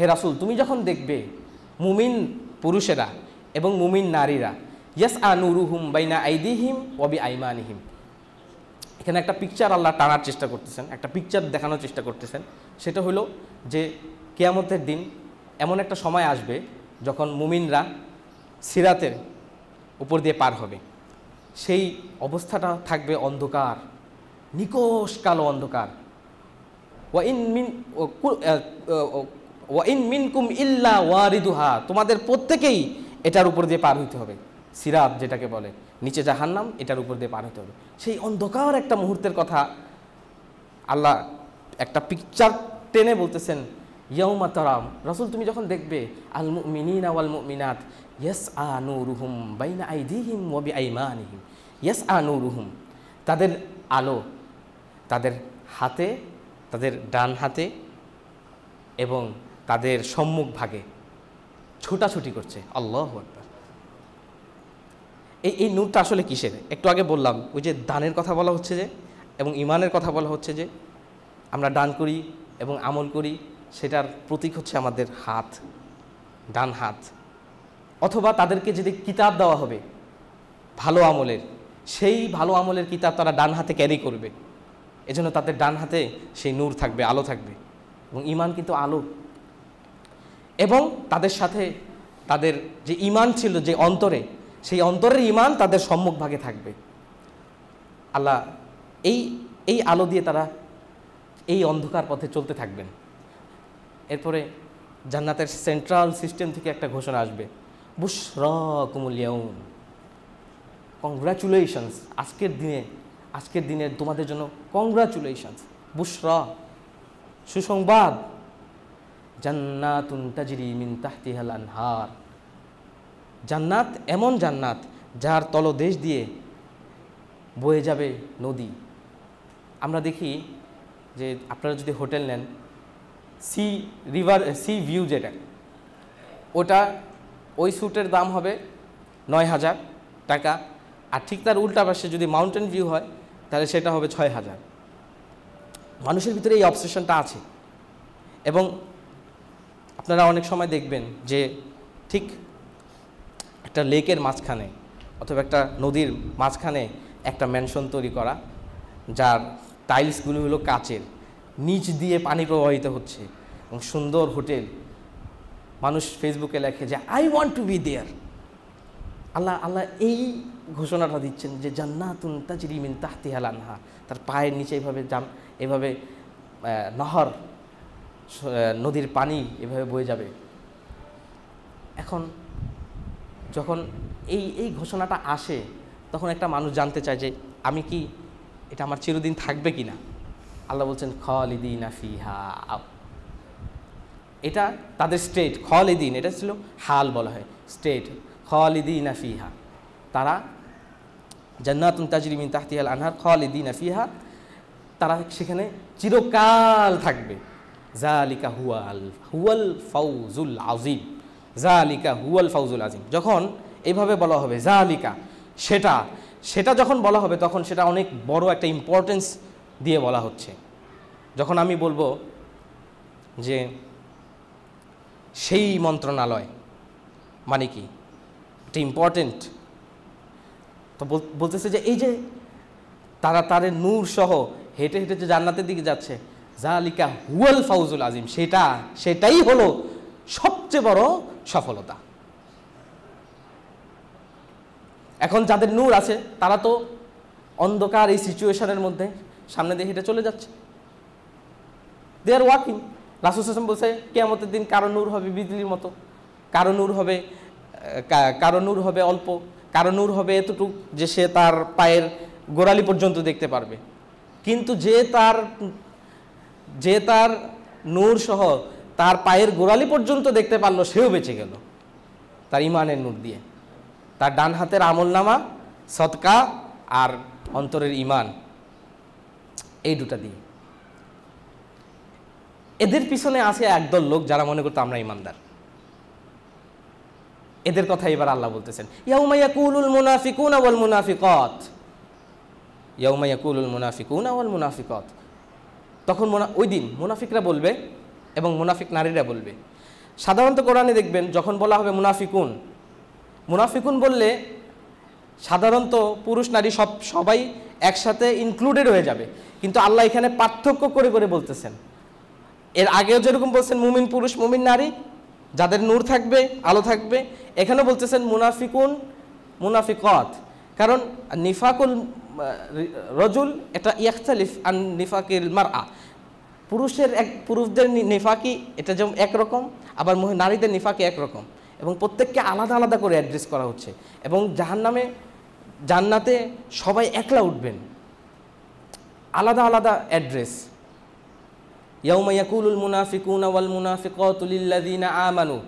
হে রাসুল, তুমি যখন দেখবে মুমিন পুরুষেরা এবং মুমিন নারীরা ইয়াস আনুরুহুম বাইনা আইদিহিম ওবি আইমানিহিম এখানে একটা পিকচার আল্লাহ টানার চেষ্টা করতেছেন, একটা পিকচার দেখানোর চেষ্টা করতেছেন। সেটা হলো যে কেয়ামতের দিন এমন একটা সময় আসবে যখন মুমিনরা সিরাতের উপর দিয়ে পার হবে। সেই অবস্থাটা থাকবে অন্ধকার নিকোষ কালো অন্ধকার। ওয়া ইন মিন ওয়াইন মিনকুম ইল্লা ওয়ারিদুহা, তোমাদের প্রত্যেকেই এটার উপর দিয়ে পার হইতে হবে। সিরাত যেটাকে বলে, নিচে জাহান্নাম, এটার উপর দিয়ে পার হতে হবে। সেই অন্ধকার একটা মুহূর্তের কথা আল্লাহ একটা পিকচার টেনে বলতেছেন ইয়ৌমা তারাম। রসুল, তুমি যখন দেখবে, আল মুমিনিনা ওয়াল মুমিনাত ইয়াস আনুরুহুম বাইনা আইদিহিম ওয়া বিআইমানিহিম। ইয়াস আনুরুহুম তাদের আলো, তাদের হাতে, তাদের ডান হাতে এবং তাদের সম্মুখ ভাগে ছোটাছুটি করছে। আল্লাহ আকবার। এই এই নূরটা আসলে কিসের? একটু আগে বললাম, ওই যে দানের কথা বলা হচ্ছে যে, এবং ইমানের কথা বলা হচ্ছে যে, আমরা দান করি এবং আমল করি, সেটার প্রতীক হচ্ছে আমাদের হাত, ডান হাত। অথবা তাদেরকে যদি কিতাব দেওয়া হবে, ভালো আমলের, সেই ভালো আমলের কিতাব তারা ডান হাতে ক্যারি করবে। এজন্য তাদের ডান হাতে সেই নূর থাকবে, আলো থাকবে। এবং ইমান কিন্তু আলো। এবং তাদের সাথে তাদের যে ইমান ছিল যে অন্তরে, সেই অন্তরের ইমান তাদের সম্মুখভাগে থাকবে। আল্লাহ, এই এই আলো দিয়ে তারা এই অন্ধকার পথে চলতে থাকবেন। এরপরে জান্নাতের সেন্ট্রাল সিস্টেম থেকে একটা ঘোষণা আসবে। বুশরা কুমুলিয়াউন কংগ্রাচুলেশনস আজকের দিনে আজকের দিনে তোমাদের জন্য কংগ্রাচুলেশনস বুশরা, সুসংবাদ। জান্নাত এমন জান্নাত যার তলদেশ দিয়ে বয়ে যাবে নদী। আমরা দেখি যে আপনারা যদি হোটেল নেন, সি রিভার, সি ভিউ যেটা, ওটা ওই স্যুটের দাম হবে নয় হাজার টাকা। আর ঠিক তার উল্টা পাশে যদি মাউন্টেন ভিউ হয়, তাহলে সেটা হবে ছয় হাজার। মানুষের ভিতরে এই অবসেশনটা আছে। এবং আপনারা অনেক সময় দেখবেন যে ঠিক একটা লেকের মাঝখানে অথবা একটা নদীর মাঝখানে একটা ম্যানশন তৈরি করা, যার টাইলসগুলো হলো কাচের, নিচ দিয়ে পানি প্রবাহিত হচ্ছে এবং সুন্দর হোটেল। মানুষ ফেসবুকে লেখে যে I want to be there Allah Allah এই ঘোষণাটা দিচ্ছেন যে, জান্নাতুন তাজরি মিন তাহতিহাল আনহা তার পায়ের নিচে এইভাবে জাম, এভাবে নহর নদীর পানি এভাবে বয়ে যাবে। এখন যখন এই এই ঘোষণাটা আসে, তখন একটা মানুষ জানতে চায় যে, আমি কি এটা আমার চিরদিন থাকবে কি না? আল্লাহ বলছেন, খালিদিন ফিহা এটা তাদের স্টেট, খালিদিন, এটা ছিল হাল বলা হয়, স্টেট, খালিদিন ফিহা। তারা জান্নাতুন তাজরিমিন তাহতিয়াল আনহার, খালিদিন ফিহা, তারা সেখানে চিরকাল থাকবে। জালিকা হুয়াল হুয়াল ফাউজুল আজিম জালিকা হুয়াল ফাউজুল আজিম যখন এইভাবে বলা হবে জালিকা সেটা সেটা যখন বলা হবে, তখন সেটা অনেক বড় একটা ইম্পর্টেন্স দিয়ে বলা হচ্ছে। যখন আমি বলব যে, সেই মন্ত্রণালয় মানে কি? এটা ইম্পর্টেন্ট তো বলতেছে যে, এই যে তারা তাদের নূর সহ হেঁটে হেঁটে যে জান্নাতের দিকে যাচ্ছে জালিকা হুয়াল ফাউজুল আজিম, সেটা, সেটাই হলো সবচেয়ে বড় সফলতা। এখন যাদের নূর আছে, তারা তো অন্ধকার এই সিচুয়েশনের মধ্যে সামনে দিয়ে হেঁটে চলে যাচ্ছে। দে আর ওয়াকিং রাসুল বলছে, কেয়ামতের দিন কারও নূর হবে বিজলির মতো, কারও নূর হবে কারও নূর হবে অল্প, কারও নূর হবে এতটুক যে সে তার পায়ের গোড়ালি পর্যন্ত দেখতে পারবে। কিন্তু যে তার যে তার নূর সহ তার পায়ের গোড়ালি পর্যন্ত দেখতে পারল, সেও বেঁচে গেল। তার ইমানের নূর দিয়ে। তার ডান হাতের আমল নামা সৎকা আর অন্তরের ইমান, এই দুটা দিয়ে। এদের পিছনে আছে একদল লোক যারা মনে করতো আমরা ইমানদার। এদের কথা এবার আল্লাহ বলতেছেন, ইয়াউমা ইয়াকুলুল মুনাফিকুনা ওয়াল মুনাফিকাত। ইয়াউমা ইয়াকুলুল মুনাফিকুনা ওয়াল মুনাফিকাত। তখন মোনা, ওই দিন মুনাফিকরা বলবে এবং মুনাফিক নারীরা বলবে। সাধারণত কোরআনে দেখবেন যখন বলা হবে মুনাফিকুন মুনাফিকুন বললে সাধারণত পুরুষ নারী সব, সবাই একসাথে ইনক্লুডেড হয়ে যাবে। কিন্তু আল্লাহ এখানে পার্থক্য করে করে বলতেছেন। এর আগেও যেরকম বলছেন, মুমিন পুরুষ, মুমিন নারী, যাদের নূর থাকবে, আলো থাকবে, এখানেও বলতেছেন মুনাফিকুন, মুনাফিকত। কারণ নিফাকুল রজুল এটা ইয়াখতালিফ আন নিফাকিল মার আ পুরুষের এক, পুরুষদের নিফাকি এটা যেমন একরকম, আবার নারীদের নিফাকি একরকম। এবং প্রত্যেককে আলাদা আলাদা করে অ্যাড্রেস করা হচ্ছে। এবং জাহান্নামে, জান্নাতে সবাই একলা উঠবেন। আলাদা আলাদা অ্যাড্রেস। ইয়াউমা ইয়াকুলুল মুনাফিকুনা ওয়াল মুনাফিকাতু লিল্লাযিনা আমানু।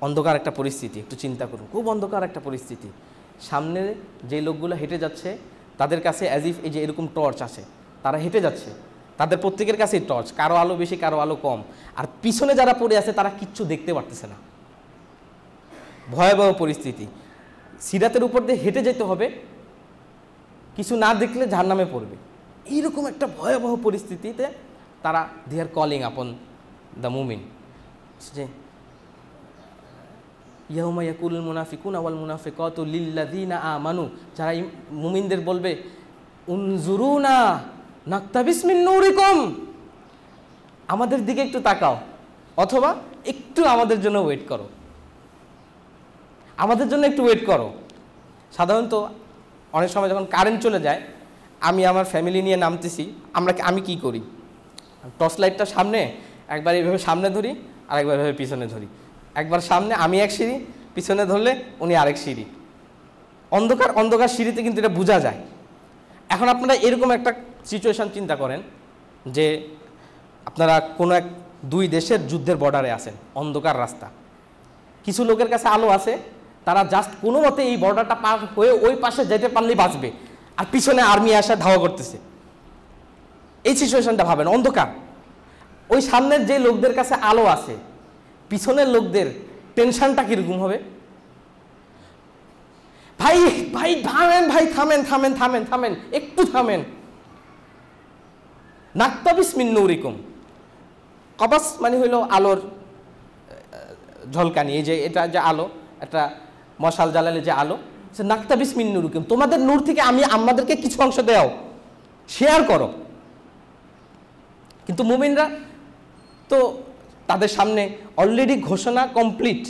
অন্ধকার একটা পরিস্থিতি, একটু চিন্তা করুন। খুব অন্ধকার একটা পরিস্থিতি। সামনে যে লোকগুলো হেঁটে যাচ্ছে তাদের কাছে অ্যাজ ইফ এই যে এরকম টর্চ আছে, তারা হেঁটে যাচ্ছে। তাদের প্রত্যেকের কাছেই টর্চ কারও আলো বেশি, কারও আলো কম। আর পিছনে যারা পড়ে আছে, তারা কিচ্ছু দেখতে পারতেছে না। ভয়াবহ পরিস্থিতি। সিরাতের উপর দিয়ে হেঁটে যেতে হবে, কিছু না দেখলে জাহান্নামে পড়বে। এইরকম একটা ভয়াবহ পরিস্থিতিতে তারা দে আর কলিং আপন দ্য মুমিন যে ইয়াহুমা ইয়াকুল মুনাফিকুন আওয়াল মুনাফিকাত লিল্লাযিনা আমানু। যারা মুমিনদের বলবে, উনজুরুনা নাক্তাবিস মিন নূরিকুম। আমাদের দিকে একটু তাকাও, অথবা একটু আমাদের জন্য ওয়েট করো। আমাদের জন্য একটু ওয়েট করো। সাধারণত অনেক সময় যখন কারেন্ট চলে যায়, আমি আমার ফ্যামিলি নিয়ে নামতেছি, আমরা আমি কি করি? টর্চ লাইটটা সামনে, একবার এইভাবে সামনে ধরি আর একবার এভাবে পিছনে ধরি। একবার সামনে আমি এক সিঁড়ি, পিছনে ধরলে উনি আরেক সিঁড়ি। অন্ধকার অন্ধকার সিঁড়িতে কিন্তু এটা বোঝা যায়। এখন আপনারা এরকম একটা সিচুয়েশন চিন্তা করেন যে আপনারা কোনো এক দুই দেশের যুদ্ধের বর্ডারে আছেন, অন্ধকার রাস্তা। কিছু লোকের কাছে আলো আছে, তারা জাস্ট কোনো মতে এই বর্ডারটা পার হয়ে ওই পাশে যেতে পারলেই বাঁচবে। আর পিছনে আর্মি আসা ধাওয়া করতেছে। এই সিচুয়েশনটা ভাবেন, অন্ধকার। ওই সামনের যে লোকদের কাছে আলো আছে পিছনের লোকদের টেনশনটা কীরকম হবে? ভাই ভাই, থামেন ভাই, থামেন থামেন থামেন থামেন, একটু থামেন। নাক্তাবিস মিন নৌরিকুম কবাস মানে হইল আলোর ঝলকানি, এই যে এটা যে আলো, একটা মশাল জ্বালালে যে আলো, সে নাক্তাবিস মিন নুরুকুম তোমাদের নূর থেকে আমি আমাদেরকে কিছু অংশ দেও, শেয়ার করো। কিন্তু মুমিনরা তো তাদের সামনে অলরেডি ঘোষণা কমপ্লিট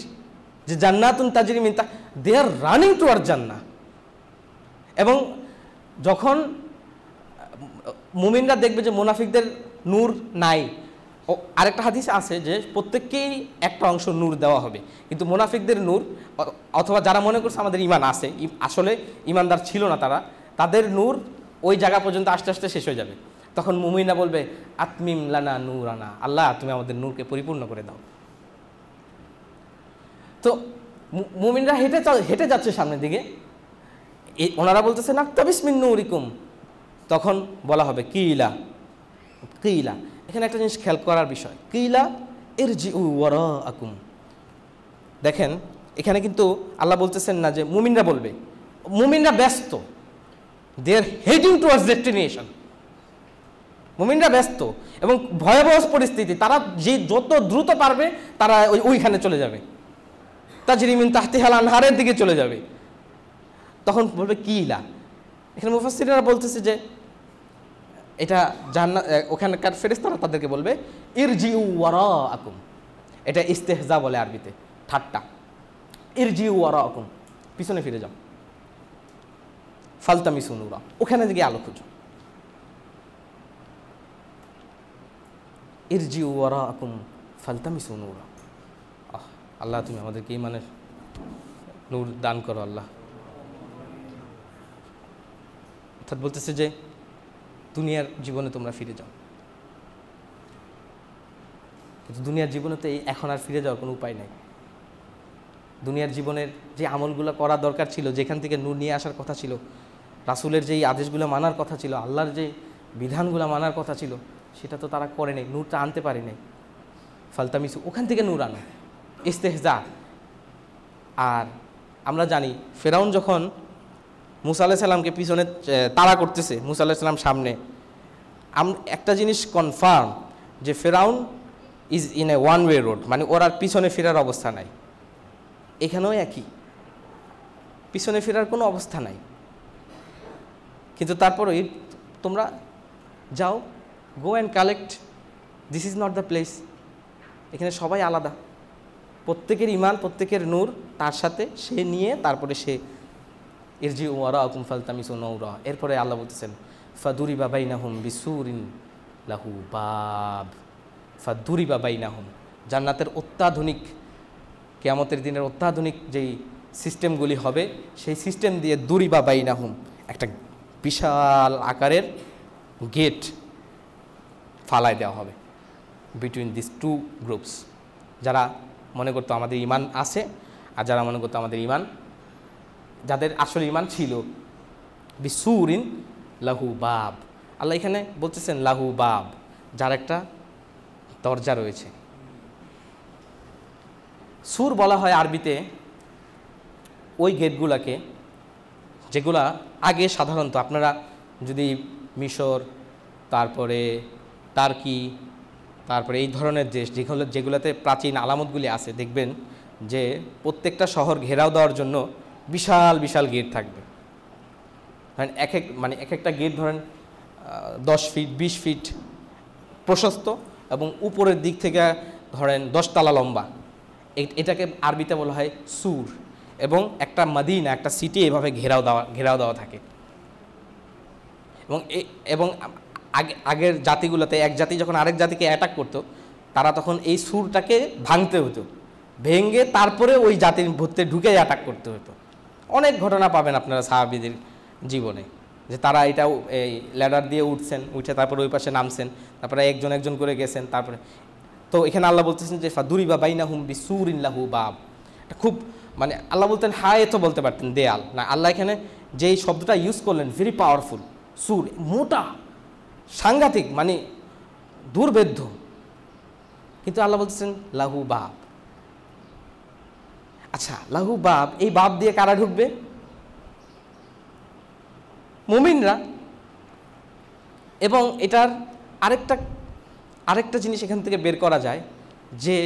যে জান্নাতুন তাজরি মিন্তা দে আর রানিং টু আর জান্না এবং যখন, মুমিনরা দেখবে যে মুনাফিকদের নূর নাই, ও, আরেকটা হাদিস আছে যে প্রত্যেককেই একটা অংশ নূর দেওয়া হবে। কিন্তু মুনাফিকদের নূর, অথবা যারা মনে করছে আমাদের ইমান আছে, আসলে ইমানদার ছিল না তারা, তাদের নূর ওই জায়গা পর্যন্ত আস্তে আস্তে শেষ হয়ে যাবে। তখন মুমিনা বলবে, আতমিম লানা নূর আনা আল্লাহ, তুমি আমাদের নূরকে পরিপূর্ণ করে দাও। তো মুমিনরা হেঁটে হেঁটে যাচ্ছে সামনের দিকে। ওনারা বলতেছে নাক্তাবিস মিন নূরিকুম। তখন বলা হবে, কিলা। কিলা। এখানে একটা জিনিস খেয়াল করার বিষয়। কিলা এর জি ওয়ারা আকুম দেখেন, এখানে কিন্তু আল্লাহ বলতেছেন না যে মুমিনরা বলবে। মুমিনরা ব্যস্ত। They are heading towards destination মুমিনরা ব্যস্ত এবং ভয়াবহ পরিস্থিতি, তারা যে যত দ্রুত পারবে, তারা ওই ওইখানে চলে যাবে। তাজরিমিন তাহতিহাল আনহারের দিকে চলে যাবে। তখন বলবে, কি ইলা? এখানে মুফাসিরা বলতেছে যে, এটা জান্নাত ওখানকার ফেরেস্তারা তাদেরকে বলবে, ইরজিউ ওয়ারা আকুম এটা ইস্তেহজা বলে আরবিতে, ঠাট্টা। ইরজিউ ওয়ারা আকুম পিছনে ফিরে যাও। ফালতামি সুনুরা ওখানে গিয়ে আলো খুঁজো। ইরজিউ ওয়ারা আকুম ফালতামি সুনুরা আহ, আল্লাহ, তুমি আমাদেরকে ইমানের নূর দান করো, আল্লাহ। অর্থাৎ বলতেছে যে, দুনিয়ার জীবনে তোমরা ফিরে যাও। কিন্তু দুনিয়ার জীবনে তো এই এখন আর ফিরে যাওয়ার কোনো উপায় নাই। দুনিয়ার জীবনের যে আমলগুলো করা দরকার ছিল, যেখান থেকে নূর নিয়ে আসার কথা ছিল, রাসুলের যেই আদেশগুলো মানার কথা ছিল, আল্লাহর যে বিধানগুলো মানার কথা ছিল সেটা তো তারা করে নেই, নূরটা আনতে পারে নাই। ফালতামিসু, ওখান থেকে নূর আনো ইস্তেহজা আর আমরা জানি, ফেরাউন যখন মুসা আলাহ সাল্লামকে পিছনে তাড়া করতেছে, মুসা আলাহ সাল্লাম সামনে, আম, একটা জিনিস কনফার্ম যে ফেরাউন is in a one way road মানে ওর আর পিছনে ফেরার অবস্থা নাই। এখানেও একই। পিছনে ফেরার কোনো অবস্থা নাই। কিন্তু তারপরেই তোমরা যাও go and collect this is not the place এখানে সবাই আলাদা। প্রত্যেকের ইমান প্রত্যেকের নূর, তার সাথে সে নিয়ে তারপরে সে এর ইরজি ওয়ারা আকুম ফালতামিস নৌরা। এরপরে আল্লাহ বলতেছেন ফাদুরি বাবাই নাহুম বিসুরিন লাহু বাব। ফাদুরি বাবাই নাহুম জান্নাতের অত্যাধুনিক, কেয়ামতের দিনের অত্যাধুনিক যেই সিস্টেমগুলি হবে, সেই সিস্টেম দিয়ে দুরি বাবাই নাহুম একটা বিশাল আকারের গেট। ফালায় দেওয়া হবে বিটুইন দিস টু গ্রুপস যারা মনে করতো আমাদের ইমান আছে আর যারা মনে করতো আমাদের ইমান যাদের আসলে ইমান ছিল বিসুরিন লাহু বাব। আল্লাহ এখানে বলতেছেন লাহু বাব, যার একটা দরজা রয়েছে। সুর বলা হয় আরবিতে ওই গেটগুলাকে যেগুলা আগে সাধারণত আপনারা যদি মিশর, তারপরে টার্কি তারপরে এই ধরনের দেশ যেগুলো, যেগুলোতে প্রাচীন আলামতগুলি আছে, দেখবেন যে প্রত্যেকটা শহর ঘেরাও দেওয়ার জন্য বিশাল বিশাল গেট থাকবে। মানে এক এক মানে এক একটা গেট ধরেন দশ ফিট, বিশ ফিট প্রশস্ত এবং উপরের দিক থেকে ধরেন দশতলা লম্বা। এটাকে আরবিতে বলা হয় সুর এবং একটা মাদিনা, একটা সিটি এভাবে ঘেরাও দেওয়া ঘেরাও দেওয়া থাকে। এবং এবং আগে আগের জাতিগুলোতে এক জাতি যখন আরেক জাতিকে অ্যাটাক করতো, তারা তখন এই সুরটাকে ভাঙতে হতো। ভেঙে তারপরে ওই জাতির ভূতে ঢুকে অ্যাটাক করতে হতো। অনেক ঘটনা পাবেন আপনারা সাহাবিদের জীবনে, যে তারা এটা এই ল্যাডার দিয়ে উঠছেন, উঠে তারপরে ওই পাশে নামছেন, তারপরে একজন একজন করে গেছেন, তারপরে তো এখানে আল্লাহ বলতেছেন যে ফাদুরি বা বাইনা হুম বি সুর ইল্লাহু বাব। এটা খুব মানে আল্লাহ বলতেন হায় তো বলতে পারতেন, দেয়াল। না, আল্লাহ এখানে যেই শব্দটা ইউজ করলেন ভেরি পাওয়ারফুল সুর, মোটা সাংঘাতিক মানে দুর্বেদ্য কিন্তু আল্লাহ বলছেন লাহু বাপ আচ্ছা লাহু বাপ এই বাপ দিয়ে কারা ঢুকবে? মুমিনরা। এবং এটার আরেকটা আরেকটা জিনিস এখান থেকে বের করা যায়, যে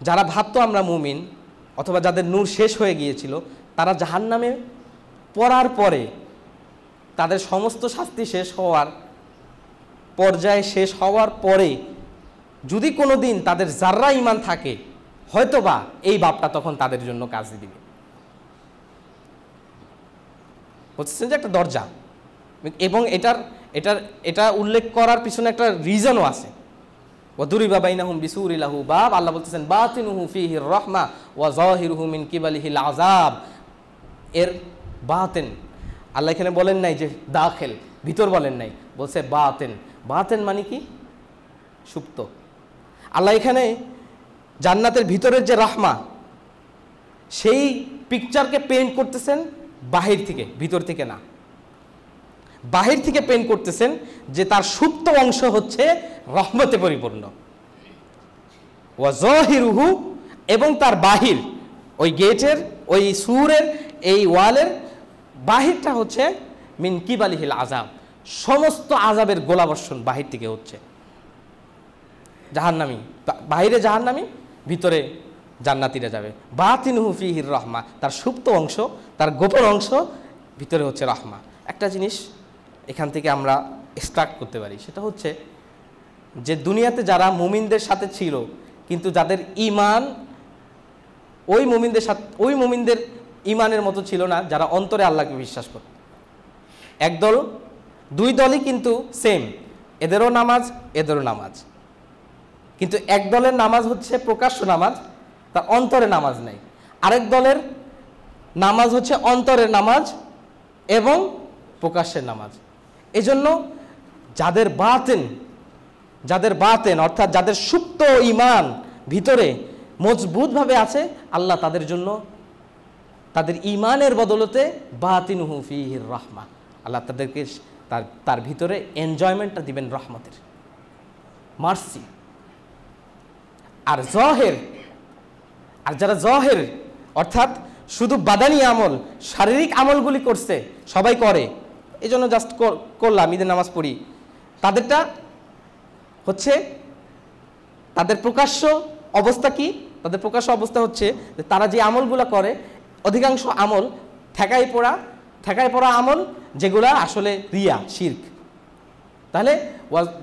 যারা ভাবতো আমরা মুমিন, অথবা যাদের নূর শেষ হয়ে গিয়েছিল, তারা জাহান্নামে পড়ার পরে তাদের সমস্ত শাস্তি শেষ হওয়ার পর্যায়ে শেষ হওয়ার পরে যদি কোনো দিন তাদের যার্রা ইমান থাকে, হয়তোবা এই বাপটা তখন তাদের জন্য কাজ দিবে। বুঝছেন যে একটা দরজা। এবং এটার এটার, এটা উল্লেখ করার পিছনে একটা রিজনও আছে। ওয়াদুরি বাবাইনাহুম বিসুরিলাহু বাব, আল্লাহ বলতেছেন, বাতিনুহু ফিহির রহমা ওয়া জাহিরুহু মিন কিবালিহিল আযাব এর বাতেন, আল্লাহ এখানে বলেন নাই যে দাখেল, ভিতর বলেন নাই, বলছে বাতেন। বাতেন মানে কি? সুপ্ত। আল্লাহ এখানে জান্নাতের ভিতরের যে রাহমা, সেই পিকচারকে পেইন্ট করতেছেন বাহির থেকে, ভিতর থেকে না। বাহির থেকে পেইন্ট করতেছেন যে তার সুপ্ত অংশ হচ্ছে রহমতে পরিপূর্ণ। ওয়াজহিরুহু এবং তার বাহির, ওই গেটের, ওই সুরের, এই ওয়ালের বাহিরটা হচ্ছে মিন কিবালিহিল আজাব সমস্ত আজাবের গোলাবর্ষণ বাহির থেকে হচ্ছে। জাহান্নামি, বাহিরে জাহান্নামি, ভিতরে জান্নাতিরা যাবে। বাতিনহু ফিহির রহমা, তার সুপ্ত অংশ, তার গোপন অংশ, ভিতরে হচ্ছে রহমা। একটা জিনিস এখান থেকে আমরা স্টার্ট করতে পারি, সেটা হচ্ছে যে দুনিয়াতে যারা মুমিনদের সাথে ছিল, কিন্তু যাদের ইমান ওই মুমিনদের সাথে, ওই মুমিনদের ইমানের মতো ছিল না, যারা অন্তরে আল্লাহকে বিশ্বাস করত। একদল দুই দলই কিন্তু সেম এদেরও নামাজ এদেরও নামাজ। কিন্তু এক দলের নামাজ হচ্ছে প্রকাশ্য নামাজ, তার অন্তরে নামাজ নেই। আরেক দলের নামাজ হচ্ছে অন্তরের নামাজ এবং প্রকাশ্যের নামাজ। এজন্য যাদের বাতেন যাদের বাতেন, অর্থাৎ যাদের সুপ্ত ইমান ভিতরে মজবুতভাবে আছে, আল্লাহ তাদের জন্য তাদের ইমানের বদলতে বাতিন ফিহির রহমা আল্লাহ তাদেরকে তার তার ভিতরে এনজয়মেন্টটা দিবেন রহমতের। মার্সি আর জহের, আর যারা জহের, অর্থাৎ শুধু বাদানি আমল, শারীরিক আমলগুলি করছে, সবাই করে। এই জন্য জাস্ট করলাম, ঈদের নামাজ পড়ি। তাদেরটা হচ্ছে, তাদের প্রকাশ্য অবস্থা কি? তাদের প্রকাশ্য অবস্থা হচ্ছে যে তারা যে আমলগুলো করে, অধিকাংশ আমল ঠেকাই পড়া ঠেকাই পড়া আমল যেগুলা আসলে রিয়া, শির্ক। তাহলে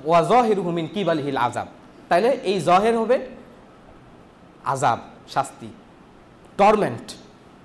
ওয়া জহির হুমিন কি বালিহিল আজাব তাহলে এই জহের হবে আজাব শাস্তি, টর্মেন্ট।